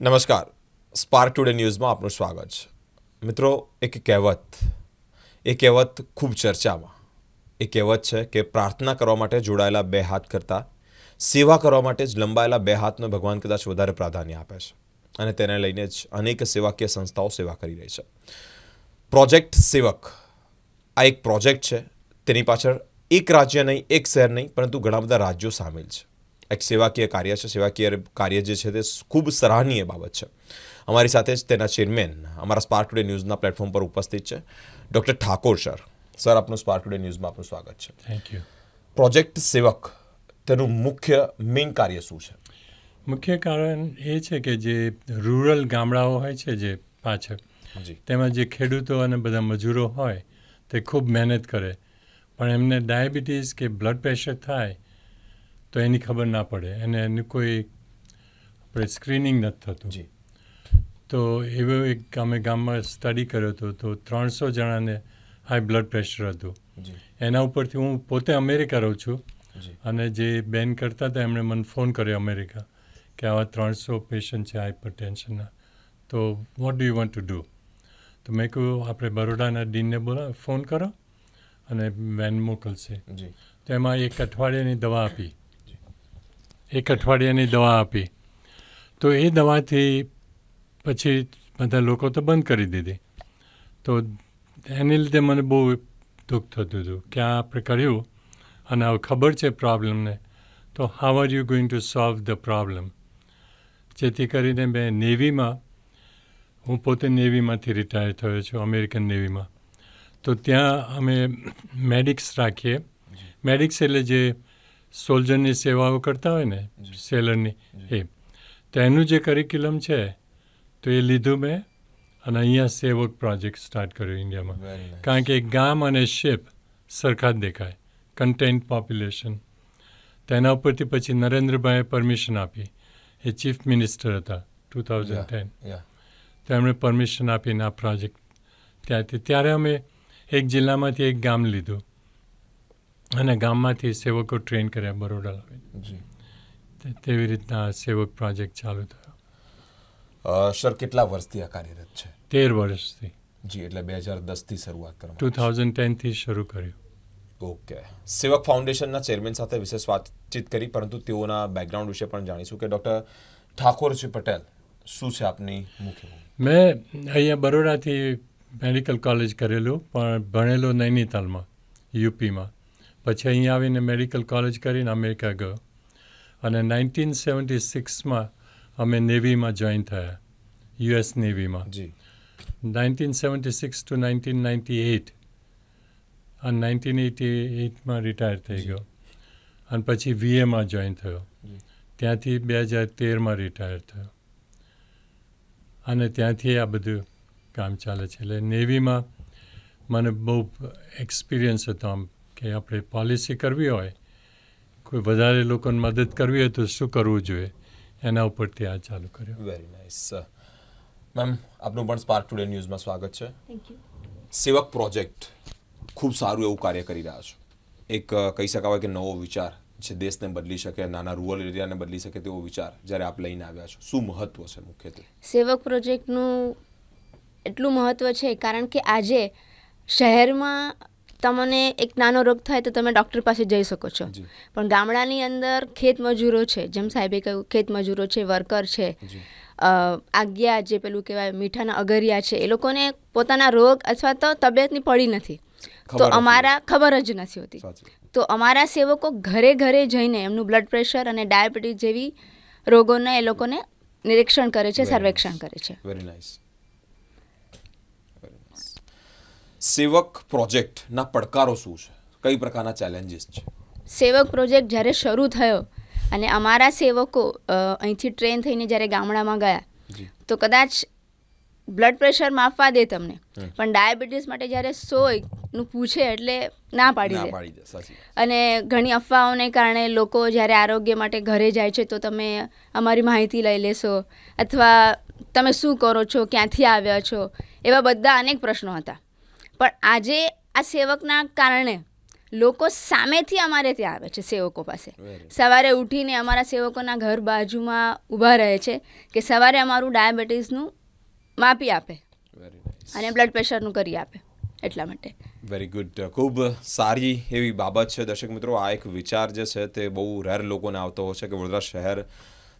નમસ્કાર. Spark today ન્યૂઝમાં આપનું સ્વાગત છે. મિત્રો, એક કહેવત, એ કહેવત ખૂબ ચર્ચામાં. એ કહેવત છે કે પ્રાર્થના કરવા માટે જોડાયેલા બે હાથ કરતાં, સેવા કરવા માટે જ લંબાયેલા બે હાથનો ભગવાન કદાચ વધારે પ્રાધાન્ય આપે છે. અને તેને લઈને જ અનેક સેવાકીય સંસ્થાઓ સેવા કરી રહી છે. પ્રોજેક્ટ સેવક, આ એક પ્રોજેક્ટ છે. તેની પાછળ એક રાજ્ય નહીં, એક શહેર નહીં, પરંતુ ઘણા બધા રાજ્યો સામેલ છે. એક સેવાકીય કાર્ય છે. સેવાકીય કાર્ય જે છે તે ખૂબ સરાહનીય બાબત છે. અમારી સાથે જ તેના ચેરમેન અમારા સ્પાર્ક ટુડે ન્યૂઝના પ્લેટફોર્મ પર ઉપસ્થિત છે. Doctor Thakor sir. સર આપનું સ્પાર્ક ટુડે ન્યૂઝમાં આપનું સ્વાગત છે. થેન્ક યુ પ્રોજેક્ટ સેવક તેનું મુખ્ય મેઇન કાર્ય શું છે? મુખ્ય કારણ એ છે કે જે રૂરલ ગામડાઓ હોય છે જે પાછળ તેમાં જે ખેડૂતો અને બધા મજૂરો હોય તે ખૂબ મહેનત કરે. પણ એમને ડાયાબિટીસ કે બ્લડ પ્રેશર થાય તો એની ખબર ના પડે. અને એનું કોઈ આપણે સ્ક્રીનિંગ નથી થતું. જી. તો એવો એક અમે ગામમાં સ્ટડી કર્યો હતો તો ત્રણસો જણાને હાઈ બ્લડ પ્રેશર હતું. એના ઉપરથી હું પોતે અમેરિકા રહું છું. અને જે બેન કરતા હતા એમણે મને ફોન કર્યો અમેરિકા કે આવા ત્રણસો પેશન્ટ છે હાઈપર ટેન્શનના તો what do you want to do તો મેં કહ્યું આપણે બરોડાના ડીનને બોલા ફોન કરો અને વેન મોકલશે. તો એમાં એક અઠવાડિયાની દવા આપી. એક અઠવાડિયાની દવા આપી. તો એ દવાથી પછી બધા લોકો તો બંધ કરી દીધી. તો એને લીધે મને બહુ દુઃખ થતું હતું કે આ આપણે કર્યું અને હવે ખબર છે પ્રોબ્લેમને. તો how are you going to solve the problem જેથી કરીને મેં નેવીમાં હું પોતે નેવીમાંથી રિટાયર થયો છું અમેરિકન નેવીમાં. તો ત્યાં અમે મેડિક્સ રાખીએ. મેડિક્સ એટલે જે સોલ્જરની સેવાઓ કરતા હોય ને સેલરની એ તો એનું જે કરિક્યુલમ છે તો એ લીધું મેં અને અહીંયા સેવક પ્રોજેક્ટ સ્ટાર્ટ કર્યો ઇન્ડિયામાં. કારણ કે ગામ અને શિપ સરખા જ દેખાય. કન્ટેન્ટ પોપ્યુલેશન તેના ઉપરથી પછી નરેન્દ્રભાઈએ પરમિશન આપી. એ ચીફ મિનિસ્ટર હતા ટુ થાઉઝન્ડ ટેન તેમણે પરમિશન આપીને આ પ્રોજેક્ટ ત્યાંથી ત્યારે અમે એક જિલ્લામાંથી એક ગામ લીધું. અને ગામમાંથી સેવકો ટ્રેન કર્યા બરોડા લાવીને. જી. તેવી રીતના સેવક પ્રોજેક્ટ ચાલુ થયો. સર કેટલા વર્ષથી આ કાર્યરત છે? તેર વર્ષથી. જી એટલે બે હજાર દસથી શરૂઆત ટુ થાઉઝન્ડ ટેનથી શરૂ કર્યું. ઓકે. સેવક ફાઉન્ડેશનના ચેરમેન સાથે વિશેષ વાતચીત કરી પરંતુ તેઓના બેકગ્રાઉન્ડ વિશે પણ જાણીશું કે ડૉક્ટર ઠાકોરજી પટેલ શું છે આપની મુખ્ય મેં અહીંયા બરોડાથી મેડિકલ કોલેજ કરેલું પણ ભણેલો નૈનીતાલમાં યુપીમાં. પછી અહીંયા આવીને મેડિકલ કોલેજ કરીને અમેરિકા ગયો. અને નાઇન્ટીન સેવન્ટી સિક્સમાં અમે નેવીમાં જોઈન થયા. યુએસ નેવીમાં. જી. Nineteen seventy six to nineteen ninety eight. અને નાઇન્ટીન એટી એઇટમાં રિટાયર થઈ ગયો. અને પછી વીએમાં જોઈન થયો. ત્યાંથી બે હજાર તેરમાં રિટાયર થયો. અને ત્યાંથી આ બધું કામ ચાલે છે. એટલે નેવીમાં મને બહુ એક્સપિરિયન્સ હતો આમ. કે આપણે પોલિસી કરવી હોય કોઈ વધારે લોકોને મદદ કરવી હોય તો શું કરવું જોઈએ? એના ઉપરથી આ ચાલુ કર્યો. વેરી નાઇસ મેમ આપનું પણ સ્પાર્ક ટુડે ન્યૂઝમાં સ્વાગત છે. સેવક પ્રોજેક્ટ ખૂબ સારું એવું કાર્ય કરી રહ્યા છો. એક કહી શકાવાય કે નવો વિચાર જે દેશને બદલી શકે નાના રૂરલ એરિયાને બદલી શકે તેવો વિચાર જ્યારે આપ લઈને આવ્યા છો. શું મહત્વ છે મુખ્યત્વે? સેવક પ્રોજેક્ટનું એટલું મહત્ત્વ છે કારણ કે આજે શહેરમાં તમને એક નાનો રોગ થાય તો તમે ડૉક્ટર પાસે જઈ શકો છો. પણ ગામડાની અંદર ખેત મજૂરો છે. જેમ સાહેબે કહ્યું ખેત મજૂરો છે વર્કર છે. આજ્ઞા જે પેલું કહેવાય મીઠાના અગરિયા છે એ લોકોને પોતાના રોગ અથવા તો તબિયતની પડી નથી. તો અમારા ખબર જ નથી હોતી. તો અમારા સેવકો ઘરે ઘરે જઈને એમનું બ્લડ પ્રેશર અને ડાયાબિટીસ જેવી રોગોના એ લોકોને નિરીક્ષણ કરે છે સર્વેક્ષણ કરે છે. વેરી નાઇસ વેરી નાઇસ સેવક પ્રોજેક્ટના પડકારો શું છે? કઈ પ્રકારના ચેલેન્જીસ છે? સેવક પ્રોજેક્ટ જ્યારે શરૂ થયો અને અમારા સેવકો અહીંથી ટ્રેન થઈને જ્યારે ગામડામાં ગયા તો કદાચ બ્લડ પ્રેશર માપવા દે તમને પણ ડાયાબિટીસ માટે જ્યારે સોયનું પૂછે એટલે ના પાડી દે. અને ઘણી અફવાઓને કારણે લોકો જ્યારે આરોગ્ય માટે ઘરે જાય છે તો તમે અમારી માહિતી લઈ લેશો અથવા તમે શું કરો છો ક્યાંથી આવ્યા છો એવા બધા અનેક પ્રશ્નો હતા. પણ આજે આ સેવકના કારણે લોકો સામેથી અમારે ત્યાં આવે છે સેવકો પાસે. સવારે ઉઠીને અમારા સેવકોના ઘર બાજુમાં ઊભા રહે છે કે સવારે અમારું ડાયાબિટીસનું માપી આપે અને બ્લડ પ્રેશરનું કરી આપે એટલા માટે. વેરી ગુડ ખૂબ સારી એવી બાબત છે. દર્શક મિત્રો આ એક વિચાર જે છે તે બહુ રેર લોકોને આવતો હોય છે કે વડોદરા શહેર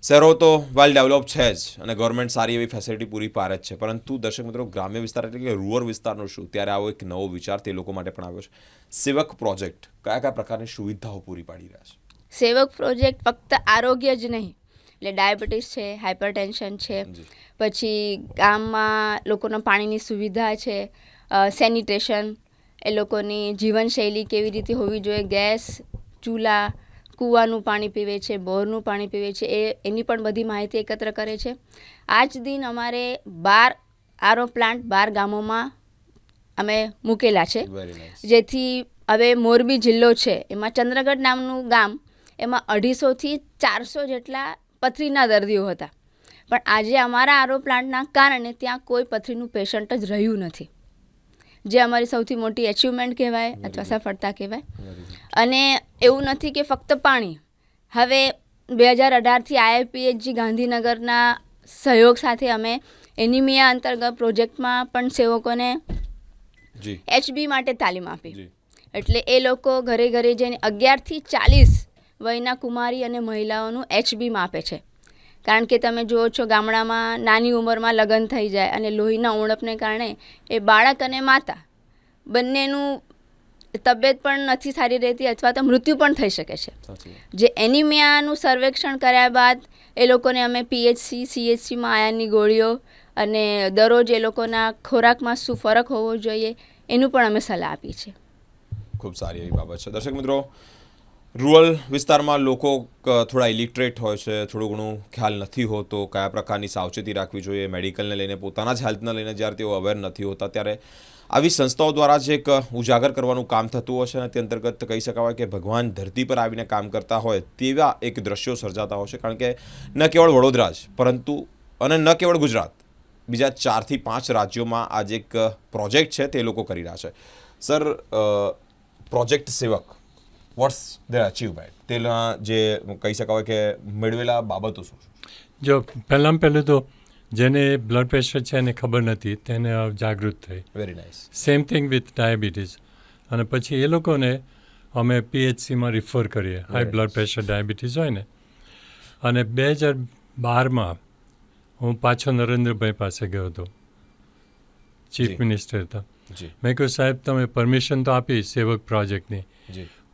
શહેરો તો વેલ ડેવલપ છે જ અને ગવર્મેન્ટ સારી એવી ફેસિલિટી પૂરી પાડે જ છે. પરંતુ દર્શક મિત્રો ગ્રામ્ય વિસ્તાર એટલે કે રૂરલ વિસ્તારનો શું? ત્યારે આવો એક નવો વિચાર તે લોકો માટે પણ આવ્યો છે. સેવક પ્રોજેક્ટ કયા કયા પ્રકારની સુવિધાઓ પૂરી પાડી રહ્યા છે? સેવક પ્રોજેક્ટ ફક્ત આરોગ્ય જ નહીં. એટલે ડાયાબિટીસ છે હાઇપરટેન્શન છે પછી ગામમાં લોકોના પાણીની સુવિધા છે સેનિટેશન એ લોકોની જીવનશૈલી કેવી રીતે હોવી જોઈએ ગેસ ચૂલા કૂવાનું પાણી પીવે છે બોરનું પાણી પીવે છે એ એની પણ બધી માહિતી એકત્ર કરે છે. આજ દિન અમારે બાર આરો પ્લાન્ટ બાર ગામોમાં અમે મૂકેલા છે. જેથી હવે મોરબી જિલ્લો છે એમાં ચંદ્રગઢ નામનું ગામ એમાં અઢીસોથી ચારસો જેટલા પથરીના દર્દીઓ હતા. પણ આજે અમારા આરો પ્લાન્ટના કારણે ત્યાં કોઈ પથરીનું પેશન્ટ જ રહ્યું નથી. જે અમારી સૌથી મોટી એચિવમેન્ટ કહેવાય અથવા સફળતા કહેવાય. અને એવું નથી કે ફક્ત પાણી. હવે બે હજાર અઢારથી આઈઆઈપીએચજી ગાંધીનગરના સહયોગ સાથે અમે એનિમિયા અંતર્ગત પ્રોજેક્ટમાં પણ સેવકોને એચબી માટે તાલીમ આપી. એટલે એ લોકો ઘરે ઘરે જઈને અગિયારથી ચાલીસ વયના કુમારી અને મહિલાઓનું એચબી માપે છે. કારણ કે તમે જુઓ છો ગામડામાં નાની ઉંમરમાં લગ્ન થઈ જાય અને લોહીના ઉણપને કારણે એ બાળક અને માતા બંનેનું તબિયત પણ નથી સારી રહેતી અથવા તો મૃત્યુ પણ થઈ શકે છે. જે એનિમિયાનું સર્વેક્ષણ કર્યા બાદ એ લોકોને અમે પીએચસી સીએચસીમાં આયાની ગોળીઓ અને દરરોજ એ લોકોના ખોરાકમાં શું ફરક હોવો જોઈએ એનું પણ અમે સલાહ આપી છે. ખૂબ સારી એવી બાબત છે. દર્શક મિત્રો રૂરલ વિસ્તારમાં લોકો થોડા ઇલિટરેટ હોય છે થોડું ઘણું ખ્યાલ નથી હોતો કયા પ્રકારની સાવચેતી રાખવી જોઈએ મેડિકલને લઈને પોતાના જ હેલ્થને લઈને જ્યારે તેઓ અવેર નથી હોતા ત્યારે આવી સંસ્થાઓ દ્વારા જ એક ઉજાગર કરવાનું કામ થતું હોય છે અને તે અંતર્ગત કહી શકાય કે ભગવાન ધરતી પર આવીને કામ કરતા હોય તેવા એક દ્રશ્યો સર્જાતા હોય છે. કારણ કે ન કેવળ વડોદરા જ, પરંતુ અને ન કેવળ ગુજરાત, બીજા ચારથી પાંચ રાજ્યોમાં આજે એક પ્રોજેક્ટ છે તે લોકો કરી રહ્યા છે. Sir project Sevak, what's the achievement? તેના જે કહી શકાય કે મેળવેલા બાબતો શું જો પહેલાં પહેલું તો જેને બ્લડ પ્રેશર છે એને ખબર નથી તેને જાગૃત થઈ. Very nice same thing with diabetes અને પછી એ લોકોને અમે પીએચસીમાં રિફર કરીએ. હાઈ બ્લડ પ્રેશર ડાયાબિટીસ હોય ને. અને બે હજાર બારમાં હું પાછો નરેન્દ્રભાઈ પાસે ગયો હતો. ચીફ મિનિસ્ટર હતા મેં કહ્યું સાહેબ તમે પરમિશન તો આપી સેવક પ્રોજેક્ટની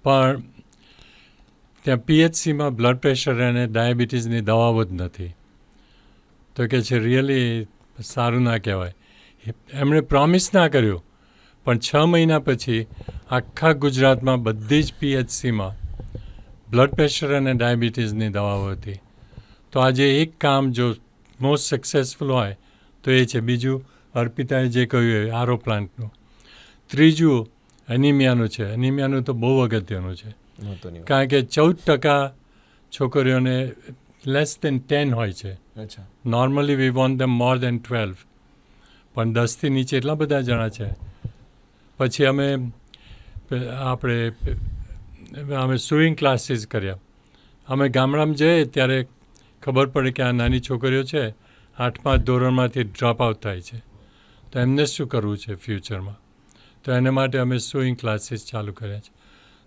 પણ ત્યાં પીએચસીમાં બ્લડ પ્રેશર અને ડાયાબિટીસની દવાઓ જ નથી. તો કે છે રિયલી સારું ના કહેવાય. એમણે પ્રોમિસ ના કર્યું. પણ છ મહિના પછી આખા ગુજરાતમાં બધી જ પીએચસીમાં બ્લડ પ્રેશર અને ડાયાબિટીસની દવાઓ હતી. તો આજે એક કામ જો મોસ્ટ સક્સેસફુલ હોય તો એ છે બીજું અર્પિતાએ જે કહ્યું એ આરો પ્લાન્ટનું. ત્રીજું એનિમિયાનું છે. એનિમિયાનું તો બહુ અગત્યનું છે. કારણ કે ચૌદ ટકા છોકરીઓને લેસ દેન ટેન હોય છે. અચ્છા. Normally we want them more than twelve પણ દસથી નીચે એટલા બધા જણા છે. પછી અમે આપણે અમે સ્વિમિંગ ક્લાસીસ કર્યા. અમે ગામડામાં જઈએ ત્યારે ખબર પડે કે આ નાની છોકરીઓ છે આઠમા ધોરણમાંથી ડ્રોપ આઉટ થાય છે. તો એમને શું કરવું છે ફ્યુચરમાં તો એના માટે અમે સ્વિમિંગ ક્લાસીસ ચાલુ કર્યા છે.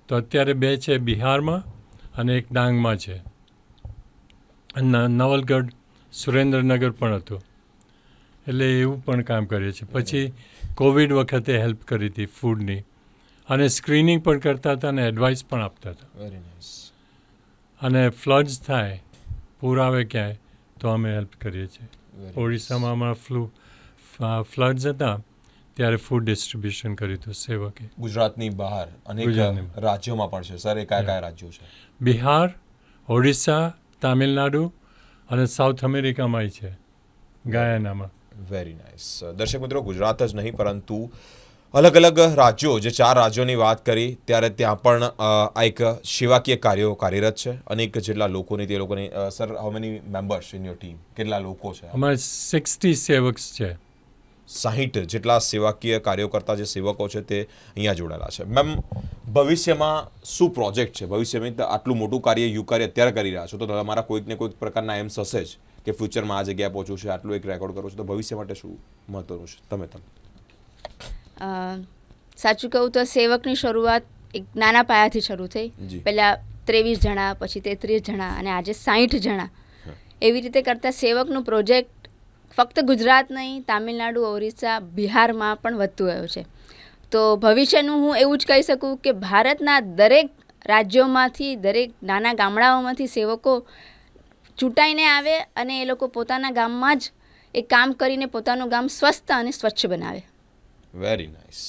તો અત્યારે બે છે બિહારમાં અને એક ડાંગમાં છે. નવલગઢ સુરેન્દ્રનગર પણ હતું. એટલે એવું પણ કામ કરીએ છીએ. પછી કોવિડ વખતે હેલ્પ કરી હતી ફૂડની અને સ્ક્રીનિંગ પણ કરતા હતા અને એડવાઇસ પણ આપતા હતા. અને ફ્લડ્સ થાય પૂર આવે ક્યાંય તો અમે હેલ્પ કરીએ છીએ. ઓડિશામાં અમારા ફ્લુ ફ્લડ્સ હતા ત્યારે ફૂડ ડિસ્ટ્રીબ્યુશન કર્યું હતું સેવકે. ગુજરાતની બહાર અનેક રાજ્યોમાં પણ છે. સર એ કયા કયા રાજ્યો છે? બિહાર ઓડિશા તામિલનાડુ અને સાઉથ અમેરિકામાંય છે ગાયનામાં. વેરી નાઇસ દર્શક મિત્રો ગુજરાત જ નહીં પરંતુ અલગ અલગ રાજ્યો જે ચાર રાજ્યોની વાત કરી ત્યારે ત્યાં પણ આ એક સેવાકીય કાર્યો કાર્યરત છે. અનેક જેટલા લોકોની તે લોકોની sir how many members in your team કેટલા લોકો છે? અમારે સિક્સટી સેવક્સ છે. સાહીઠ જેટલા સેવાકીય કાર્યો કરતા જે સેવકો છે તે અહીંયા જોડાયેલા છે. મેમ ભવિષ્યમાં શું પ્રોજેક્ટ છે? ભવિષ્યમાં આટલું મોટું કાર્ય યુ કાર્ય અત્યારે કરી રહ્યા છો તો તમારા કોઈક ને કોઈક પ્રકારના એમ્સ હશે જ કે ફ્યુચરમાં આ જગ્યાએ પહોંચવું છે આટલું એક રેકોર્ડ કરવું છે તો ભવિષ્ય માટે શું મહત્વનું છે? તમે તમે. સાચું કહું તો સેવકની શરૂઆત એક નાના પાયાથી શરૂ થઈ. પહેલાં ત્રેવીસ જણા પછી તેત્રીસ જણા અને આજે સાહીઠ જણા. એવી રીતે કરતાં સેવકનું પ્રોજેક્ટ ફક્ત ગુજરાત નહીં, તામિલનાડુ, ઓરિસ્સા, બિહારમાં પણ વધતું ગયો છે. તો ભવિષ્યનું હું એવું જ કહી શકું કે ભારતના દરેક રાજ્યોમાંથી, દરેક નાના ગામડાઓમાંથી સેવકો ચૂંટાઈને આવે અને એ લોકો પોતાના ગામમાં જ એ કામ કરીને પોતાનું ગામ સ્વસ્થ અને સ્વચ્છ બનાવે. વેરી નાઇસ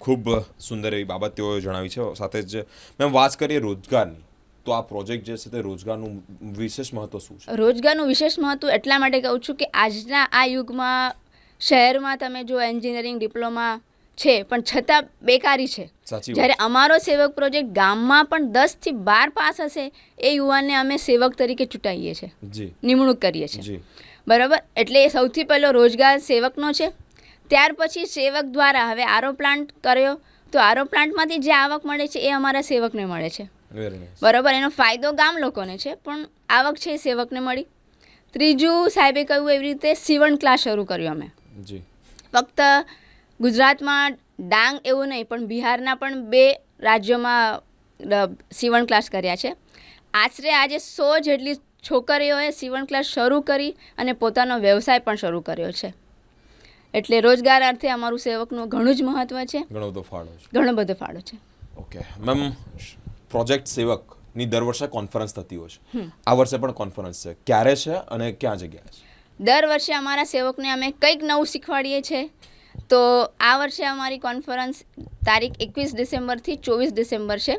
ખૂબ સુંદર એવી બાબત તેઓએ જણાવી છે. સાથે જ મેમ વાત કરીએ રોજગારની. તો આ પ્રોજેક્ટ જે છે તે રોજગારનું વિશેષ મહત્વ શું છે? રોજગારનું વિશેષ મહત્વ એટલા માટે કહું છું કે આજના આ યુગમાં શહેરમાં તમે જો એન્જિનિયરિંગ ડિપ્લોમા છે પણ છતાં બેકારી છે. જ્યારે અમારો સેવક પ્રોજેક્ટ ગામમાં પણ દસથી બાર પાસ હશે એ યુવાનને અમે સેવક તરીકે ચૂંટાઈએ છીએ નિમણૂક કરીએ છીએ બરાબર? એટલે એ સૌથી પહેલો રોજગાર સેવકનો છે. ત્યાર પછી સેવક દ્વારા હવે આરો પ્લાન્ટ કર્યો. તો આરો પ્લાન્ટમાંથી જે આવક મળે છે એ અમારા સેવકને મળે છે. બરાબર એનો ફાયદો ગામ લોકોને છે પણ આવક છે સેવકને મળી. ત્રીજું સાહેબે કહ્યું એવી રીતે સીવણ ક્લાસ શરૂ કર્યો અમે. જી. ફક્ત ગુજરાતમાં ડાંગ એવું નહીં પણ બિહારના પણ બે રાજ્યોમાં સીવણ ક્લાસ કર્યા છે. આશરે આજે સો જેટલી છોકરીઓએ સીવણ ક્લાસ શરૂ કરી અને પોતાનો વ્યવસાય પણ શરૂ કર્યો છે. એટલે રોજગાર અર્થે અમારું સેવકનું ઘણું જ મહત્ત્વ છે. ઘણો બધો ફાળો છે. ઘણો બધો ફાળો છે. ઓકે મેમ પ્રોજેક્ટ સેવકની દર વર્ષે કોન્ફરન્સ થતી હોય છે. આ વર્ષે પણ કોન્ફરન્સ છે. ક્યારે છે અને ક્યાં જગ્યાએ છે? દર વર્ષે અમારા સેવકને અમે કંઈક નવું શીખવાડીએ છીએ તો આ વર્ષે અમારી કોન્ફરન્સ તારીખ એકવીસ ડિસેમ્બરથી ચોવીસ ડિસેમ્બર છે.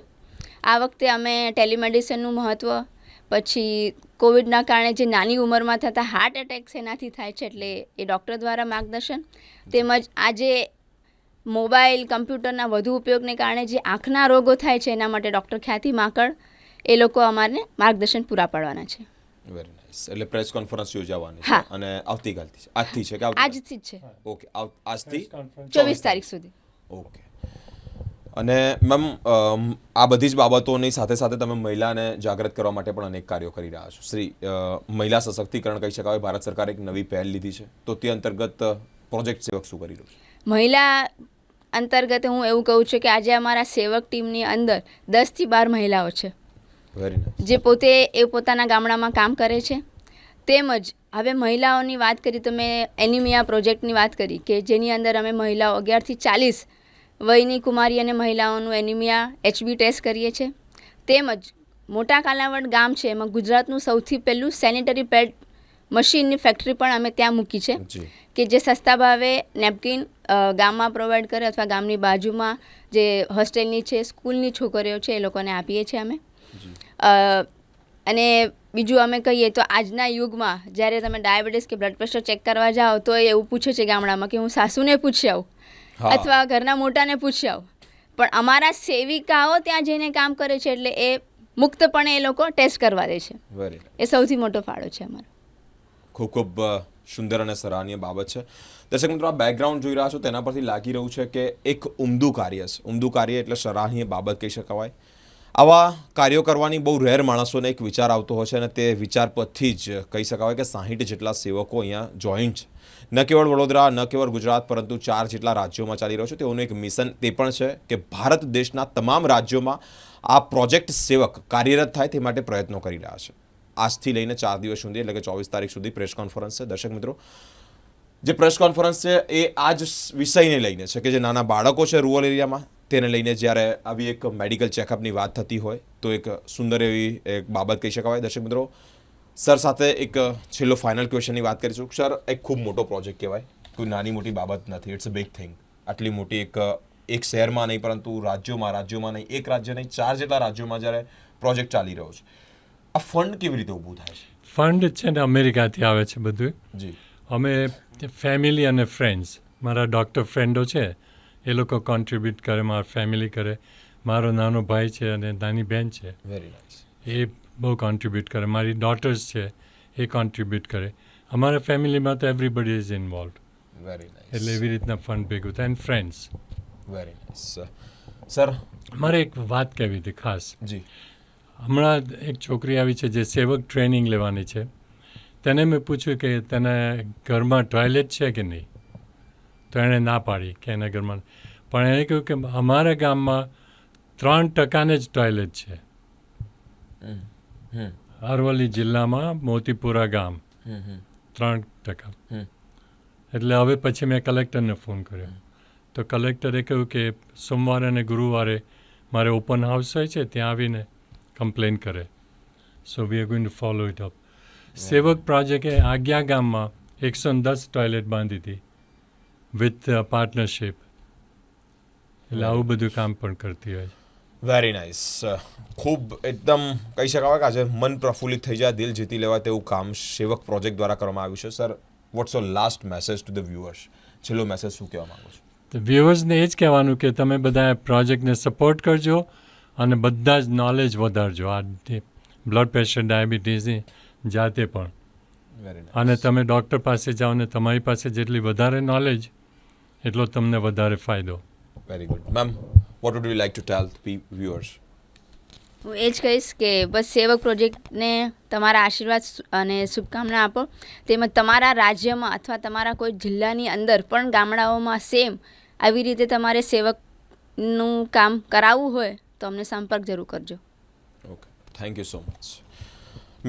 આ વખતે અમે ટેલિમેડિસિનનું મહત્ત્વ પછી કોવિડના કારણે જે નાની ઉંમરમાં થતા હાર્ટ એટેક્સ એનાથી થાય છે એટલે એ ડૉક્ટર દ્વારા માર્ગદર્શન. તેમજ આજે મોબાઈલ કમ્પ્યુટરના વધુ ઉપયોગને કારણે જે આંખના રોગો થાય છે એના માટે ડૉક્ટર ખ્યાતિ માકડ એ લોકો અમારને માર્ગદર્શન પૂરા પાડવાના છે. વેરી નાઇસ એટલે પ્રેસ કોન્ફરન્સ યોજાવાની છે અને આવતીકાલથી છે. આજથી છે કે આજથી જ છે. ઓકે આજથી? ચોવીસ તારીખ સુધી. ઓકે અને મેમ અમ, આ બધી જ બાબતોની સાથે સાથે તમે મહિલાને જાગૃત કરવા માટે પણ અનેક કાર્યો કરી રહ્યા છો. શ્રી મહિલા સશક્તિકરણ કહી શકાય ભારત સરકારે એક નવી પહેલ લીધી છે. તો તે અંતર્ગત પ્રોજેક્ટ સેવક શું કરી રહ્યું છે? મહિલા અંતર્ગત હું એવું કહું છું કે આજે અમારા સેવક ટીમની અંદર દસથી બાર મહિલાઓ છે. જે પોતે એ પોતાના ગામડામાં કામ કરે છે. તેમજ હવે મહિલાઓની વાત કરી તો મેં એનિમિયા પ્રોજેક્ટની વાત કરી કે જેની અંદર અમે મહિલાઓ અગિયારથી ચાલીસ વયની કુમારી અને મહિલાઓનું એનિમિયા એચબી ટેસ્ટ કરીએ છીએ. તેમજ મોટા કાલાવડ ગામ છે એમાં ગુજરાતનું સૌથી પહેલું સેનિટરી પેડ મશીનની ફેક્ટરી પણ અમે ત્યાં મૂકી છે. કે જે સસ્તા ભાવે નેપકિન ગામમાં પ્રોવાઈડ કરે અથવા ગામની બાજુમાં જે હોસ્ટેલની છે સ્કૂલની છોકરીઓ છે એ લોકોને આપીએ છીએ અમે. અને બીજું અમે કહીએ તો આજના યુગમાં જ્યારે તમે ડાયાબિટીસ કે બ્લડ પ્રેશર ચેક કરવા જાઓ તો એ એવું પૂછે છે ગામડામાં કે હું સાસુને પૂછી આવું અથવા ઘરના મોટાને પૂછી આવું. પણ અમારા સેવિકાઓ ત્યાં જઈને કામ કરે છે એટલે એ મુક્તપણે એ લોકો ટેસ્ટ કરવા દે છે. એ સૌથી મોટો ફાળો છે અમારો. ખૂબ ખૂબ સુંદર અને સરાહનીય બાબત છે. દર્શક મિત્રો, આ બેકગ્રાઉન્ડ જોઈ રહ્યા છો તેના પરથી લાગી રહ્યું છે કે એક ઉમદું કાર્ય છે. ઉમદું કાર્ય એટલે સરાહનીય બાબત કહી શકાય આવા કાર્યો કરવાની બહુ રેર માણસોને એક વિચાર આવતો હોય છે અને તે વિચાર પરથી જ કહી શકાય કે સાહીઠ જેટલા સેવકો અહીંયા જોઈન્ટ છે. ન કેવળ વડોદરા, ન કેવળ ગુજરાત, પરંતુ ચાર જેટલા રાજ્યોમાં ચાલી રહ્યો છે. તેઓનું એક મિશન તે પણ છે કે ભારત દેશના તમામ રાજ્યોમાં આ પ્રોજેક્ટ સેવક કાર્યરત થાય તે માટે પ્રયત્નો કરી રહ્યા છે. આજથી લઈને ચાર દિવસ સુધી, એટલે કે ચોવીસ તારીખ સુધી પ્રેસ કોન્ફરન્સ છે. દર્શક મિત્રો, જે પ્રેસ કોન્ફરન્સ છે એ આ જ વિષયને લઈને છે કે જે નાના બાળકો છે રૂરલ એરિયામાં તેને લઈને જ્યારે આવી એક મેડિકલ ચેકઅપની વાત થતી હોય, તો એક સુંદર એવી એક બાબત કહી શકાય દર્શક મિત્રો, સર સાથે એક છેલ્લો ફાઇનલ ક્વેશ્ચનની વાત કરીશું. સર, એક ખૂબ મોટો પ્રોજેક્ટ કહેવાય. કોઈ નાની મોટી બાબત નથી. ઇટ્સ અ બિગ થિંગ આટલી મોટી એક એક શહેરમાં નહીં, પરંતુ રાજ્યોમાં રાજ્યોમાં નહીં, એક રાજ્ય નહીં, ચાર જેટલા રાજ્યોમાં જ્યારે પ્રોજેક્ટ ચાલી રહ્યો છે. આ ફંડ કેવી રીતે ઊભું થાય છે? ફંડ છે ને અમેરિકાથી આવે છે બધું. જી. અમે ફેમિલી અને ફ્રેન્ડ્સ. મારા ડૉક્ટર ફ્રેન્ડો છે. એ લોકો કોન્ટ્રીબ્યુટ કરે મારા ફેમિલી કરે. મારો નાનો ભાઈ છે અને નાની બહેન છે. વેરી એ બહુ કોન્ટ્રીબ્યુટ કરે. મારી ડોટર્સ છે એ કોન્ટ્રીબ્યુટ કરે. અમારા ફેમિલીમાં તો એવરીબડી ઇઝ ઇન્વોલ્વ વેરી એટલે એવી રીતના ફંડ ભેગું થાય. And friends very nice sir મારે એક વાત કહેવી હતી ખાસ. જી. હમણાં એક છોકરી આવી છે જે સેવક ટ્રેનિંગ લેવાની છે. તેને મેં પૂછ્યું કે તને ઘરમાં ટોયલેટ છે કે નહીં? તો એણે ના પાડી કે એના ઘરમાં પણ એણે કહ્યું કે અમારા ગામમાં ત્રણ ટકાને જ ટોયલેટ છે. અરવલ્લી જિલ્લામાં મોતીપુરા ગામ. ત્રણ ટકા. એટલે હવે પછી મેં કલેક્ટરને ફોન કર્યો. તો કલેક્ટરે કહ્યું કે સોમવારે અને ગુરુવારે મારે ઓપન હાઉસ હોય છે ત્યાં આવીને કમ્પ્લેન કરે. So we are going to follow it up Sevak પ્રોજેક્ટે આગ્યા ગામમાં એકસો દસ ટોયલેટ બાંધી હતી વિથ પાર્ટનરશીપ એટલે આવું બધું કામ પણ કરતી હોય. વેરી નાઇસ ખૂબ એકદમ કહી શકાય કે આજે મન પ્રફુલ્લિત થઈ જાય દિલ જીતી લેવા તેવું કામ સેવક પ્રોજેક્ટ દ્વારા કરવામાં આવ્યું છે. Sir what's your last message to the viewers છેલ્લો મેસેજ શું કહેવા માંગો છો? તો વ્યુઅર્સને એ જ કહેવાનું કે તમે બધા પ્રોજેક્ટને સપોર્ટ કરજો. અને બધા જ નોલેજ વધારજો. આ બ્લડ પ્રેશર ડાયાબિટીસની જાતે પણ. અને તમે ડૉક્ટર પાસે જાઓ ને તમારી પાસે જેટલી વધારે નોલેજ એટલો તમને વધારે ફાયદો. Very good ma'am what would you like to tell viewers હું એ જ કહીશ કે બસ સેવક પ્રોજેક્ટને તમારા આશીર્વાદ અને શુભકામના આપો. તેમજ તમારા રાજ્યમાં અથવા તમારા કોઈ જિલ્લાની અંદર પણ ગામડાઓમાં સેમ આવી રીતે તમારે સેવકનું કામ કરાવવું હોય તો અમને સંપર્ક જરૂર કરજો. Okay thank you so much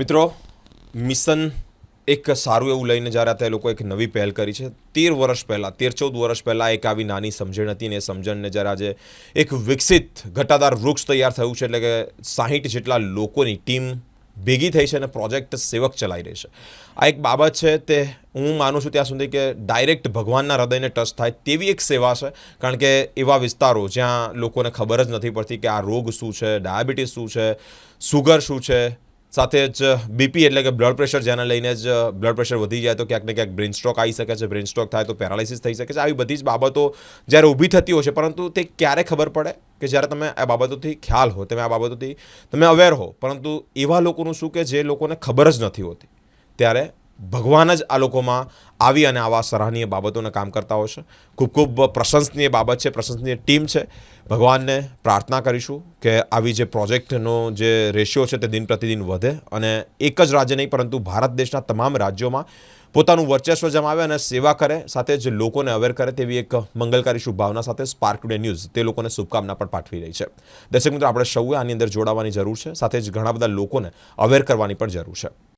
મિત્રો, મિશન એક સારું એવું લઈને જ્યારે તે લોકો એક નવી પહેલ કરી છે. તેર વર્ષ પહેલાં, તેર ચૌદ વર્ષ પહેલાં એક આવી નાની સમજણ હતી ને એ સમજણને જ્યારે આજે એક વિકસિત, ઘટાદાર વૃક્ષ તૈયાર થયું છે, એટલે કે સાહીઠ જેટલા લોકોની ટીમ ભેગી થઈ છે અને પ્રોજેક્ટ સેવક ચલાવી રહી છે. આ એક બાબત છે તે હું માનું છું ત્યાં સુધી કે ડાયરેક્ટ ભગવાનના હૃદયને ટચ થાય તેવી એક સેવા છે. કારણ કે એવા વિસ્તારો જ્યાં લોકોને ખબર જ નથી પડતી કે આ રોગ શું છે, ડાયાબિટીસ શું છે, સુગર શું છે સાથે જ બીપી એટલે કે બ્લડ પ્રેશર જેને લઈને જ બ્લડ પ્રેશર વધી જાય તો ક્યાંક ને ક્યાંક બ્રેન સ્ટ્રોક આવી શકે છે બ્રેન સ્ટ્રોક થાય તો પેરાલિસિસ થઈ શકે છે. આવી બધી જ બાબતો જ્યારે ઊભી થતી હોય છે, પરંતુ તે ક્યારે ખબર પડે? કે જ્યારે તમે આ બાબતોથી ખ્યાલ હો, તમે આ બાબતોથી તમે અવેર હો, પરંતુ એવા લોકોનું શું કે જે લોકોને ખબર જ નથી હોતી? ત્યારે ભગવાન જ આ લોકોમાં આવી અને આવા સરાહનીય બાબતોને કામ કરતા હોય છે. ખૂબ ખૂબ પ્રશંસનીય બાબત છે, પ્રશંસનીય ટીમ છે. ભગવાનને પ્રાર્થના કરીશું કે આવી જે પ્રોજેક્ટનો જે રેશિયો છે તે દિન પ્રતિદિન વધે અને એક જ રાજ્ય નહીં, પરંતુ ભારત દેશના તમામ રાજ્યોમાં પોતાનું વર્ચસ્વ જમાવે અને સેવા કરે, સાથે જ લોકોને અવેર કરે તેવી એક મંગલકારી શુભભાવના સાથે સ્પાર્ક ટુડે ન્યૂઝ તે લોકોને શુભકામના પણ પાઠવી રહી છે. દર્શક મિત્રો, આપણે સૌએ આની અંદર જોડાવાની જરૂર છે, સાથે જ ઘણા બધા લોકોને અવેર કરવાની પણ જરૂર છે.